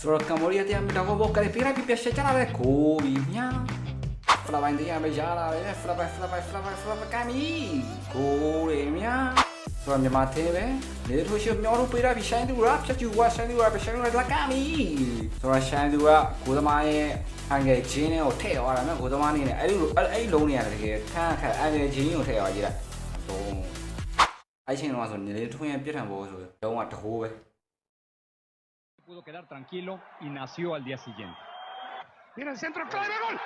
ဆိုတော့ကမ္ဘောဒီးယားတရားမတော်ဘောကလေးပြရပြပြရှချလာတဲ့ကိုဒီညာဖလာပိုင်းတရားမရလာတယ်ဖလာပိုင်းဖလာပိုင်းဖလာပိုင်းဖလာပိုင်းကမီကိုရီမြာဆိုတော့မြန်မာသေးပဲလေထိုးရှမျောလို့ပေးရပြီရှိုင်းသူရဖြတ်ကျူဝါရှိုင်းသူရဖြရှိုင်းသူရလက်ကမီဆိုတော့ရှိုင်းသူကကိုသမားရဲ့ဟန်ငယ်ဂျင်းနဲ့ကိုထည့်ရတာနော်ကိုသမားနေနဲ့အဲ့လိုအဲ့အဲ့လုံးနေရတယ်တကယ်ခန့်ခန့်အန်ငယ်ဂျင်းကိုထည့်ရကြည့်လိုက်တော့အဲ့ချိန်တော့ဆိုနေလေထွန်းရဲ့ပြစ်ထန်ဘောဆိုတော့ကတကိုးပဲ pudo quedar tranquilo y nació al día siguiente. Viene el centro, gol.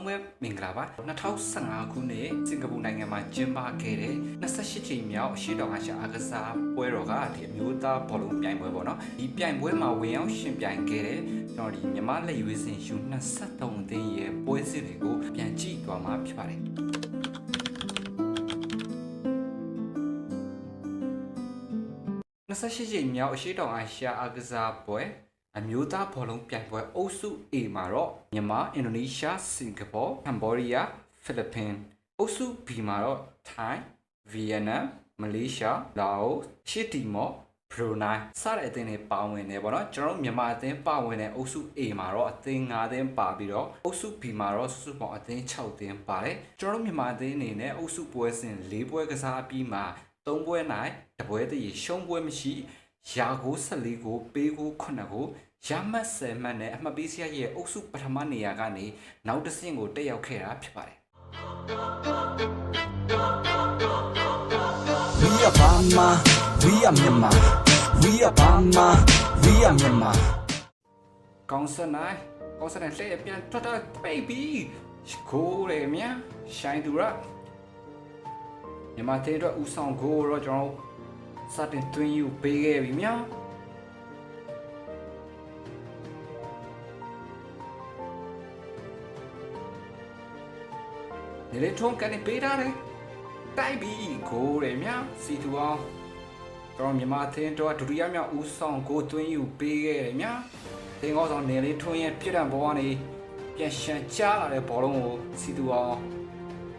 လုံးပဲမင်္ဂလာပါ2015ခုနှစ်စင်ကာပူနိုင်ငံမှာကျင်းပခဲ့တဲ့28ကြိမ်မြောက်အရှိတော်အာရှအားကစားပွဲတော်ကဒီအမျိုးသားဘောလုံးပြိုင်ပွဲပေါ့နော်ဒီပြိုင်ပွဲမှာဝင်ရောက်ရှင်ပြိုင်ခဲ့တဲ့ကျွန်တော်ဒီမြန်မာလက်ရွေးစင်ယူ23သင်းရဲ့ပွဲစစ်တွေကိုပြန်ကြည့်သွားမှာဖြစ်ပါတယ်28ကြိမ်မြောက်အရှိတော်အာရှအားကစားပွဲ အမျိုးသားဘောလုံးပြိုင်ပွဲအုပ်စု A မှာတော့မြန်မာအင်ဒိုနီးရှားစင်ကာပူကမ္ဘောဒီးယားဖိလစ်ပင်အုပ်စု B မှာတော့ထိုင်းဗီယက်နမ်မလေးရှားလာအိုရှစ်တီမော့ဘရူနိုင်းစတဲ့အသင်းတွေပါဝင်နေပေါ့နော်ကျွန်တော်တို့မြန်မာအသင်းပါဝင်တဲ့အုပ်စု A မှာတော့အသင်း9သင်းပါပြီးတော့အုပ်စု B မှာတော့စုစုပေါင်းအသင်း6သင်းပါတယ်ကျွန်တော်တို့မြန်မာအသင်းအနေနဲ့အုပ်စုပွဲစဉ်၄ပွဲကစားပြီးမှ၃ပွဲနိုင်တပွဲတည်းရှုံးပွဲမရှိ ရာကို14ကိုပေးကို9ကိုရမှတ်10မှတ်နဲ့အမှတ်ပေးစရာရဲ့အုပ်စုပထမနေရာကနေနောက်တစ်ဆင့်ကိုတက်ရောက်ခဲ့တာဖြစ်ပါတယ် We are Bama, we are Myanmar. We are Bama, we are Myanmar. ကောင်းစနိုင်ကောင်းစနိုင်လက်ပြန်ထွက်တာပိတ်ပြီးကိုးရမြရှိုင်းသူရမြန်မာသေးတော့ဥဆောင်ကိုတော့ကျွန်တော် စတင်တွင်းယူပေးခဲ့ပြီမြနေလေထုံးကနေပေးတာတယ်တိုက်ပြီးကိုးရမြစီတူအောင်ကျွန်တော်မြန်မာသင်းတော့ဒုတိယမြောက်ဦးဆောင်ကိုတွင်းယူပေးခဲ့တယ်မြသင်ကောင်းဆောင်နေလေးထွန်းရဲ့ပြစ်ဒဏ်ဘောကနေပြန်ရှန်ချလာတဲ့ဘောလုံးကိုစီတူအောင်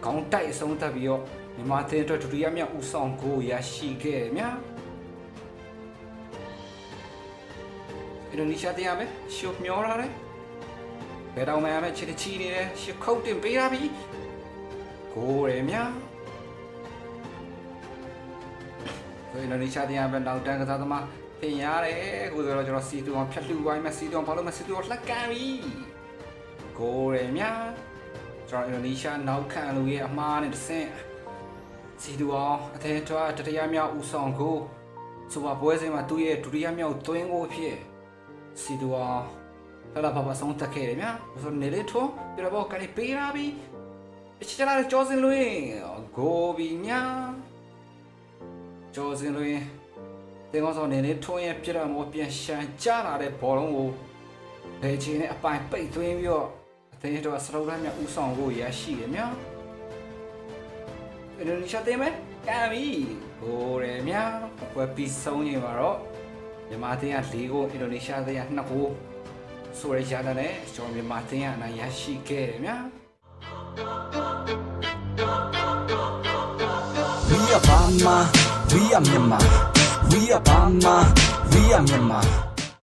ခေါင်းတိုက်အဆုံးသတ်ပြီးတော့ မြန်မာသင်းအတွက်ဒုတိယမြောက်ဦးဆောင်ကိုရရှိခဲ့တယ်မြအင်ဒိုနီးရှားတရားပဲရှုပ်မျောရတယ်ဘယ်တော့မှမချစ်ချီနေတယ်ရှုပ်ခုတ်တင်ပေးရပြီကိုရမြဆိုရင်လည်းရှာတရားပဲနောက်တန်းကစားသမားထင်ရတယ်ကိုဆိုတော့ကျွန်တော်စီတူအောင်ဖြတ်လှူပိုင်းမဲ့စီတူအောင်ဘာလို့မစီတူအောင်လှက်ကန်ပြီကိုရမြကျွန်တော်အင်ဒိုနီးရှားနောက်ခံလူရဲ့အမှားနဲ့တဆင့် စီတူအောင်အထက်ထွားတတိယမြောက်ဦးဆောင်ကိုဆိုပါပွဲစဉ်မှာသူ့ရဲ့ဒုတိယမြောက်သွင်းကိုဖြစ်စီတူအောင်ဖလာပါပါဆုံးတက်ခဲ့တယ်မြဆိုနေလေထွန်းပြတော့ကနေပေးလာပြီအချစ်လာကြောစင်လွင်ကိုဘီညာကျော်စင်လွင်တင်ကောင်းဆောင်နေနေထွန်းရဲ့ပြစ်တော့မောပြန်ရှန်ကြလာတဲ့ဘောလုံးကိုဘယ်ချင်းနဲ့အပိုင်ပိတ်သွင်းပြီးတော့အသင်းတော်စရုပ်ရမ်းမြဦးဆောင်ကိုရရှိတယ်မြော အင်ဒိုနီးရှားတင်မယ်ကံပြီဟိုရယ်မြောဘွယ်ပြီးဆုံးနေပါတော့မြန်မာတင်က၄ကိုအင်ဒိုနီးရှားတင်က2ကိုဆိုရရတာနဲ့ကျွန်တော်မြန်မာတင်ကအနိုင်ရရှိခဲ့တယ်မြော We are Bama, we are Myanmar. We are Bama, we are Myanmar.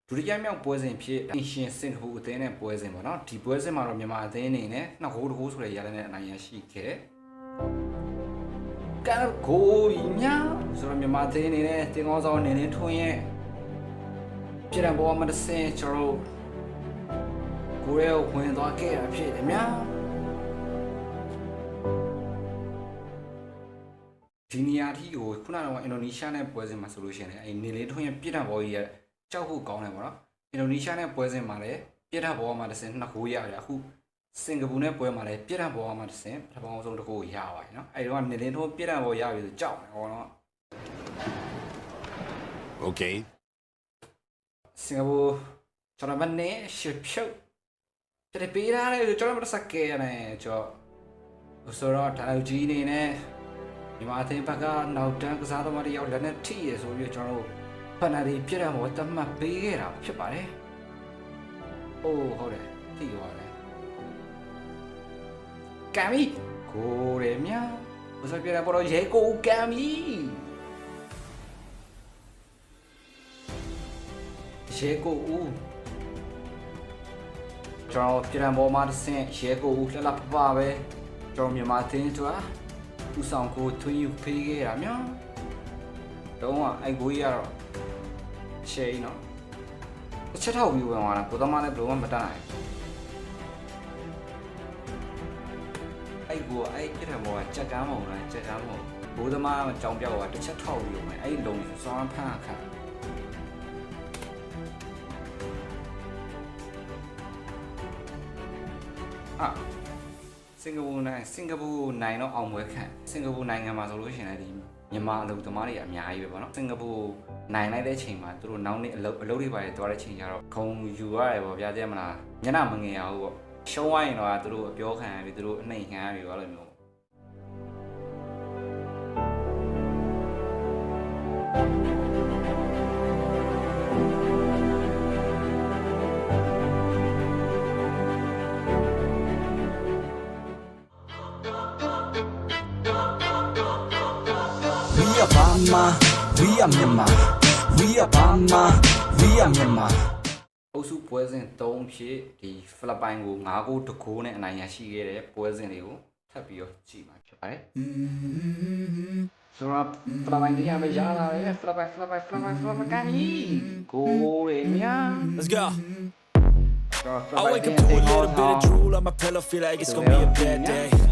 ဒုတိယမြောက်ပွဲစဉ်ဖြစ်အင်ရှင်စင်ကာပူအသင်းနဲ့ပွဲစဉ်ပေါ့နော်ဒီပွဲစဉ်မှာတော့မြန်မာအသင်းအနေနဲ့နှစ်ဂိုးတစ်ဂိုးဆိုတဲ့ရလနဲ့အနိုင်ရရှိခဲ့တယ် ကာဂိုးညာဆိုတော့မြန်မာအသင်းအနေနဲ့တင်ကောင်းဆောင်နေနေထွန်းရဲ့ပြည်တော်ဘောမှာတစ်ဆင့်ကျွန်တော်ကိုရဲကိုဝင်သွားခဲ့တာဖြစ်တယ်များဒီနေရာထိကိုခုနကအင်ဒိုနီးရှားနဲ့ပွဲစဉ်မှာဆိုလို့ရှိရင်လည်းအဲနေလေးထွန်းရဲ့ပြည်တော်ဘောကြီးရဲ့ကြောက်ဖို့ကောင်းတယ်ပေါ့နော်အင်ဒိုနီးရှားနဲ့ပွဲစဉ်မှာလည်းပြည်တော်ဘောမှာတစ်ဆင့်နှစ်ဂိုးရတယ်အခု စင်ကာပူနဲ့ပွဲမှာလည်းပြည်တော်ဘောမှာတစ်ဆင့်ပထမဆုံးတစ်ဂိုးရပါတယ်နော်အဲဒီတော့နေလေးထွန်းပြည်တော်ဘောရပြီဆိုကြောက်တယ်ဟောနော် Okay. စင်ကာပူကျွန်တော်မနေရှစ်ဖြုတ်တရပေးရတယ်ကျွန်တော်မစကဲရတယ်ကျွန်တော်ဆိုတော့ဒါလူကြီးနေနဲ့ဒီမှာအသင်းဘက်ကနောက်တန်းကစားသမားတွေရောက်လက်နဲ့ထိရဆိုပြီးကျွန်တော်တို့ဖန်နာဒီပြည့်တယ်မောတတ်မှတ်ပေးခဲ့တာဖြစ်ပါတယ်။အိုးဟုတ်တယ်ထိသွားတယ်။ ကံပြီကိုရမြဘစပြရပေါ်တော့ရဲကိုကံပြီရဲကိုဦးကျွန်တော်ပြည်ံပေါ်မှာတစ်ဆင့်ရဲကိုဦးလှလှပပပဲကျွန်တော်မြန်မာသင်းဆိုတာဦးဆောင်ကိုထွင်းယူဖေးခဲ့တာမျိုးတော့အဲ့ကိုကြီးကတော့ရှေးနော်တစ်ချက်ထောက်ပြီးဝင်သွားတာကိုသမားလည်းဘယ်လိုမှမတတ်နိုင် အဲ့ကိုအဲ့ပြည်ံပေါ်ကကြက်ကမ်းမုံလားကြက်ကမ်းမုံဘိုးသမားအကြောင်းပြောတာတစ်ချက်ထောက်ပြီးဝင်အဲ့လုံစွမ်းဖန်းခါอ่ะစင်ကာပူနိုင်စင်ကာပူနိုင်တော့အောင်ပွဲခံစင်ကာပူနိုင်ငံမှာဆိုလို့ရှိရင်လည်းဒီမြန်မာအလုပ်သမားတွေအများကြီးပဲပေါ့နော်စင်ကာပူနိုင်လိုက်တဲ့ချိန်မှာသူတို့နောက်နေ့အလုပ်အလုပ်တွေပါတွေတွားတဲ့ချိန်ကျတော့ခုံယူရတယ်ပေါ့ဗျာသိရမလားညနာမငင်ရဘူးပေါ့ ရှုံးသွားရင်တော့သူတို့အပြောခံရပြီသူတို့အနှိမ်ခံရပြီပေါ့လို့မျိုးပေါ့ We are Bama We are Myanmar We are Bama We are Myanmar အုပ်စုပွဲစဉ်3ဖြစ်ဒီဖိလစ်ပိုင်ကို9ဂိုးတကိုးနဲ့အနိုင်ရရှိခဲ့တဲ့ပွဲစဉ်တွေကိုထပ်ပြီးတော့ကြည့်မှာဖြစ်ပါတယ်ဆိုတော့ဖိလစ်ပိုင်တရားပဲရလာတယ်ဖိလစ်ပိုင်ဖိလစ်ပိုင်ဖိလစ်ပိုင်ဖိလစ်ပိုင်ကန်ကြီးကိုရီများ Let's go တော့ I wake up to a little bit of drool on my pillow, feel like it's gonna be a bad day.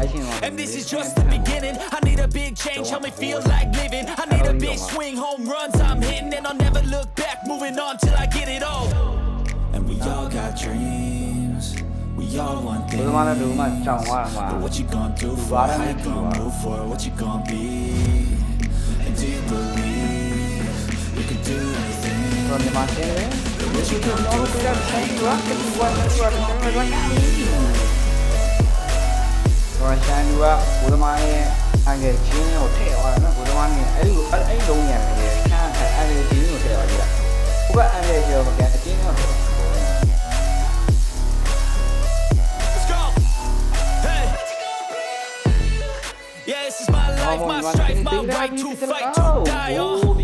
And this is just the beginning. I need a big change, help me feel like living. I need a big swing, home runs I'm hitting, and I'll never look back. Moving on till I get it all. And we all got dreams. We all want things. What you gonna do for? How you gonna move for? What you gonna be? And do you believe you can do anything? What you gonna do? What you gonna? ရဆိုင်ရကတူဝါတူဝါတူဝါတူဝါကန်ကြီးတော့ရှန်လူကဘုသမားရဲ့အငယ်ချင်းကိုထည့်သွားတယ်နော်ဘုသမားငယ်အဲ့ဒီအဲ့အဲ့လုံးညာတယ်ခါခါအငယ်ချင်းကိုထည့်သွားကြည့်ဘုကအငယ်ချင်းကိုပြန်အချင်းကိုထည့် Let's go. Hey. Yeah, this is my life, my strife, my right to fight, to die. Oh.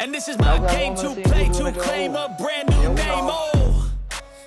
And this is my game to play, to claim a brand new name. Oh.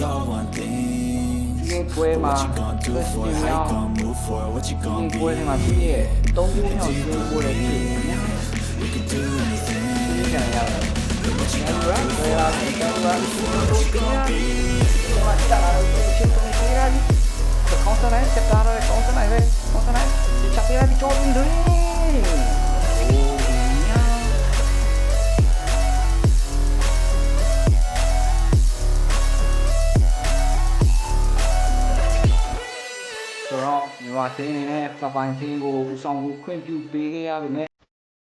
ဘောင်းတော့တော့ဒါတော့ဒီ We all want things. ဒီပွဲမှာ What you gonna do for it? How you gonna move for it? What you ဒီ gonna ပွဲ be? မှာပြည့်ရဲ့သုံးမျိုးနဲ့ဒီပွဲလေးပြည့်ညာ We can တော့မြန်မာသင်းအနေနဲ့ဖပိုင်သင်းကိုဦးဆောင်မှုခွင့်ပြုပေးခဲ့ရပါမယ်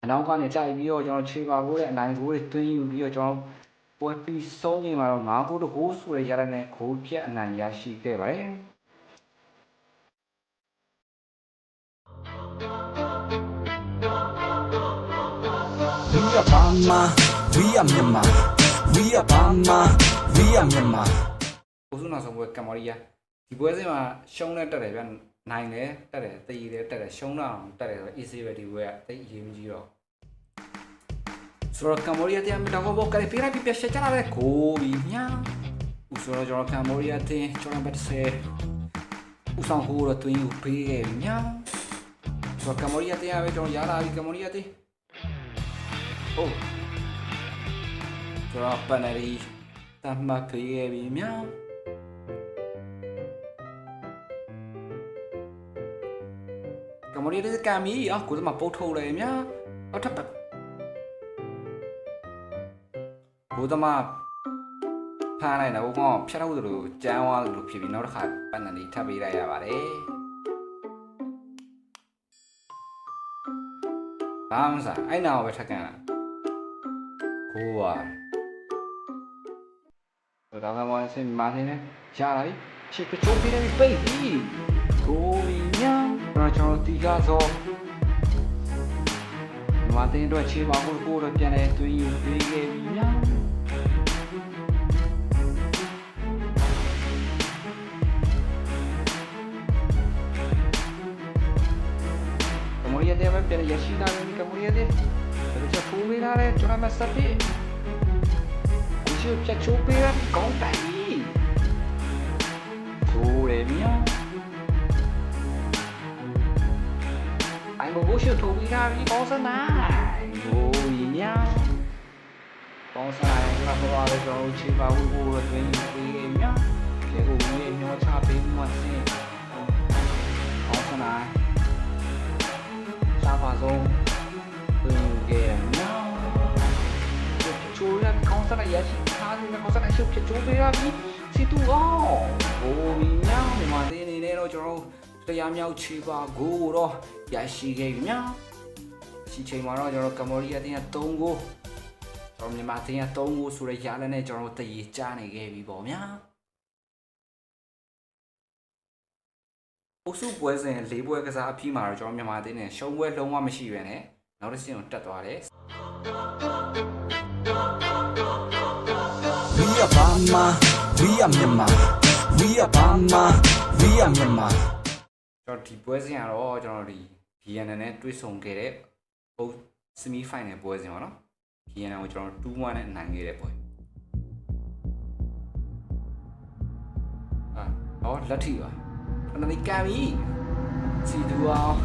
အနောက်ကနေကြိုက်ပြီးတော့ကျွန်တော်ခြေပါဖို့တဲ့အနိုင်ကိုတွေတွင်းယူပြီးတော့ကျွန်တော်ပွဲပြီးဆုံးချိန်မှာတော့9ဂိုးတဂိုးဆိုရရတဲ့နဲ့ဂိုးပြတ်အနိုင်ရရှိခဲ့ပါတယ် We are Bama, we are Myanmar. We are Bama, we are Myanmar. ကိုစုနောက်ဆုံးပွဲကမ္ဘောဒီးယား ဒီပွဲစဉ်မှာရှုံးနဲ့တက်တယ်ဗျနိုင်တယ်တက်တယ်တေးတယ်တက်တယ်ရှုံးတော့တက်တယ်ဆိုတော့ easy ပဲဒီပွဲကတိတ်အရေးမကြီးတော့ဆိုတော့ကမ္ဘောဒီးယားတရားမတော်ဘောကလေးပြရပြပြချက်ချလာတဲ့ကိုပြီးညာဦးဆိုတော့ကျွန်တော်ကမ္ဘောဒီးယားတင်းကျွန်တော်ဘက်ဆဲဦးဆောင်ဟိုးတော့တွင်းယူပေးခဲ့ပြီညာဆိုတော့ကမ္ဘောဒီးယားတရားပဲကျွန်တော်ရလာပြီကမ္ဘောဒီးယားတင်းဟုတ်ကျွန်တော်ပန်နယ်ရီတတ်မှတ်ပေးခဲ့ပြီမြော မရီလေးကံမီအော်ကိုယ်ကမပုတ်ထုတ်တယ်မြာအော်ထပ်ပတ်ကိုယ်ကမဖားလိုက်တာဘောကဖျက်ထုတ်သလိုကြမ်းသွားလို့ဖြစ်ပြီးနောက်တစ်ခါပန်းနံလေးထပ်ပေးလိုက်ရပါတယ်ဘာမှမစားအဲ့နာကိုပဲထက်ကန်လာကိုကဒါကမှအစင်မာနေနဲ့ရတာလေချစ်ကချိုးပြီးနေပြီပိတ်ပြီကိုညာ ကျွန်တော်တီကားစောမာတင်တော့ချေပါဖို့ကိုတော့ပြန်လဲသွေးယူပေးခဲ့ပြီညာကမရီယာတဲ့ပဲပြန်ရရှိလာပြီကမရီယာတဲ့ဒါချက်ဖူးမိလာတယ်ကျွန်တော်မစပ်ပြီကိုရှိချက်ချိုးပေးရကောင်းတိုင်ကိုရမြာအို င်ဘိုရှိထိုးပြီးလာပြီကောင်းစနိုင်ကိုရမြာကောင်းစနိုင်ကဘောရတော့ချေပါဘူးကိုရတွင်ပြီးမြာလေကိုမြေညောချပေးမှစင်ကောင်းစနိုင်စားပါဆုံးတွင်ခဲ့မြာချိုးရကောင်းစားရရှိထားတယ်ကောင်းစားရှုပ်ဖြစ်ချိုးပေးရပြီစီတူအောင်ဟိုဒီညောင်းဒီမှာတင်းနေနေတော့ကျွန် တော်တရားမြောက်ချီပါကိုတော့ရရှိခဲ့ပြီများရှိချိန်မှာတော့ကျွန်တော်ကမ္ဘောဒီးယားတင်းက3ကိုကျွန်တော်မြန်မာတင်းက3ကိုဆိုရရလည်းနဲ့ကျွန်တော်တည်ကြနေခဲ့ပြီပေါ့များအုပ်စုပွဲစဉ်၄ပွဲကစားအပြီးမှာတော့ကျွန်တော်မြန်မာတင်းနဲ့ရှုံးပွဲလုံးဝမရှိပဲနဲ့နောက်တစ်ဆင့်ကိုတက်သွားတယ် We are Bama, we are Myanmar, we are Bama, we are Myanmar. ကျွန်တော်ဒီပွဲစဉ်ကတော့ကျွန်တော်ဒီ VNN နဲ့တွေ့ဆုံခဲ့တဲ့ပုံ semi final ပွဲစဉ်ပါနော် VNN ကိုကျွန်တော်2-1နဲ့နိုင်ခဲ့တဲ့ပွဲအာဟောလက်ထိပါအနဒီကံပြီစီတူအောင်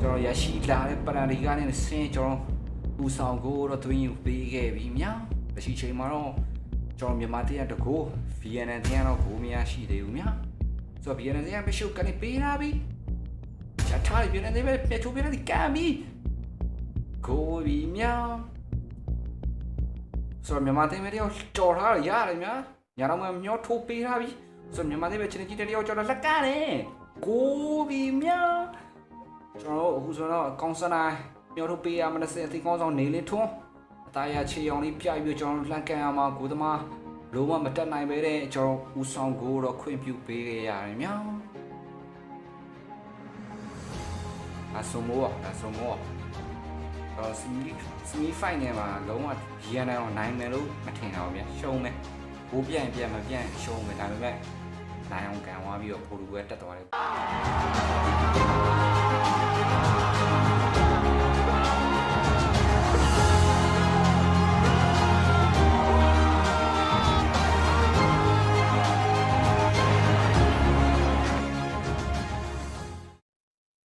ကျွန်တော်ရရှိလာတဲ့ပရန်ဒီကနေဆင်းကျွန်တော်ဦးဆောင်ကိုတော့တွင်းယူပေးခဲ့ပြီမြောင်လက်ရှိချိန်မှာတော့ကျွန်တော်မြန်မာတရားတကူ VNN တရားတော့ကိုမရရှိသေးဘူးမြောင် ဆိုတော့ VNN တရားပဲရှုပ်ကနေပေးလာပြီချထားရပြန်နေပဲပြချိုးပြန်နေကမ်းပြီကိုဘီမြောင်ဆိုတော့မြန်မာတိုင်းပဲတယောက်ကြော်ထားရရတယ်များညာတော့မှမျောထိုးပေးထားပြီဆိုတော့မြန်မာတိုင်းပဲချင်းချင်းတယောက်ကြော်တာလက်ကတယ်ကိုဘီမြောင်ကျွန်တော်တို့အခုဆိုတော့အကောင်စနိုင်မျောထိုးပေးရမလို့စင်အသိကောင်းဆောင်နေလေးထွန်းအသားရချေအောင်လေးပြပြီးကျွန်တော်လှန်ကန်ရမှာကိုသမား လုံးဝမတက်နိုင်ပဲတဲ့ကျွန်တော်ဦးဆောင်ကိုတော့ခွင့်ပြုပေးခဲ့ရတယ်မြောင်အဆုံမောအဆုံမောတော့စမီစမီဖိုင်နယ်မှာလုံးဝ VN တော့နိုင်မယ်လို့မထင်တော့ဗျာရှုံးမယ်ဘိုးပြန်ပြန်မပြန်ရှုံးမယ်ဒါပေမဲ့နိုင်အောင်ကန်သွားပြီးတော့ပိုတူပဲတက်သွားတယ်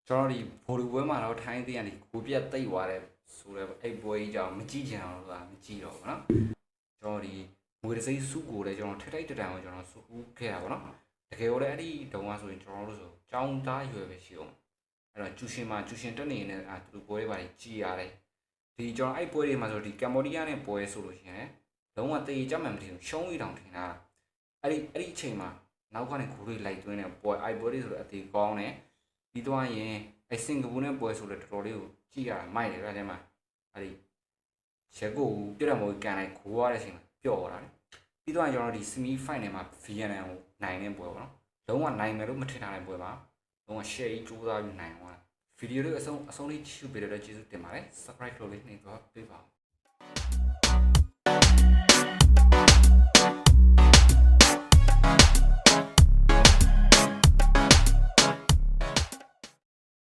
ကျွန်တော်ဒီဘိုလူပွဲမှာတော့ထိုင်းသေးကနေကိုပြတ်တိတ်သွားတယ်ဆိုတော့အဲ့ပွဲကြီးကြောင့်မကြည့်ချင်အောင်လို့ဆိုတာမကြည့်တော့ဘူးเนาะကျွန်တော်ဒီငွေတစိမ့်စုကိုလည်းကျွန်တော်ထိထိုက်တတန်ကိုကျွန်တော်စုခဲ့တာပေါ့နော်တကယ်တော့လည်းအဲ့ဒီတုန်းကဆိုရင်ကျွန်တော်တို့ဆိုចောင်းသားရွယ်ပဲရှိအောင်အဲ့တော့ကျူရှင်မှာကျူရှင်တက်နေနေအာသူတို့ပွဲတွေပါကြည်ရတယ်ဒီကျွန်တော်အဲ့ပွဲတွေမှာဆိုဒီကမ္ဘောဒီးယားနဲ့ပွဲဆိုလို့ရှိရင်လုံးဝတေးကြမှန်မထင်ဘူးရှုံးရီတောင်ထင်တာအဲ့ဒီအဲ့ဒီအချိန်မှာနောက်ကနေဂိုးတွေလိုက်သွင်းတဲ့ပွဲအိုက်ပွဲတွေဆိုတော့အသေးကောင်းတယ် ပြီးတော့ရင်အဲစင်ကာပူနဲ့ပွဲဆိုတော့တော်တော်လေးကိုကြည့်ရတာမိုက်တယ်ဗျာတဲ့မှာအဲဒီရက်ကိုပြတ်ရမို့ကန်လိုက်ခိုးရတဲ့အချိန်မှာပျော့သွားတယ်ပြီးတော့ကျွန်တော်ဒီ semi final မှာ VNN ကိုနိုင်တဲ့ပွဲပေါ့နော်လုံးဝနိုင်မယ်လို့မထင်ထားတဲ့ပွဲပါလုံးဝ share ကြီးကြိုးစားပြီးနိုင်သွားဗီဒီယိုလေးအဆုံးအဆုံးလေးကြည့်ပေးတဲ့အတွက်ကျေးဇူးတင်ပါတယ် subscribe လုပ်လေးနှိပ်သွားပေးပါဦး